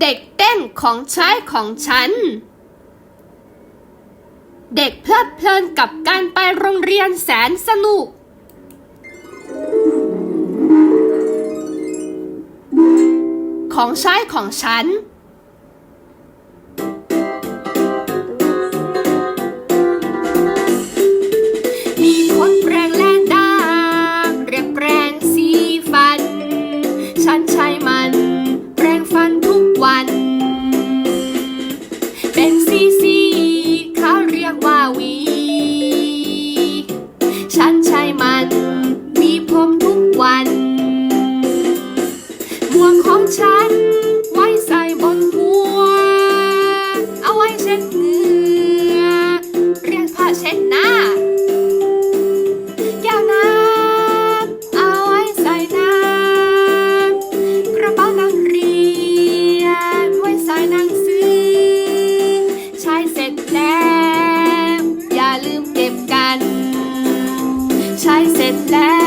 เด็กเต้นของใช้ของฉัน เด็กเพลิดเพลินกับการไปโรงเรียนแสนสนุก ของใช้ของฉัน ฉันใช้มันหวีผมทุกวันหมวงของฉัน อย่า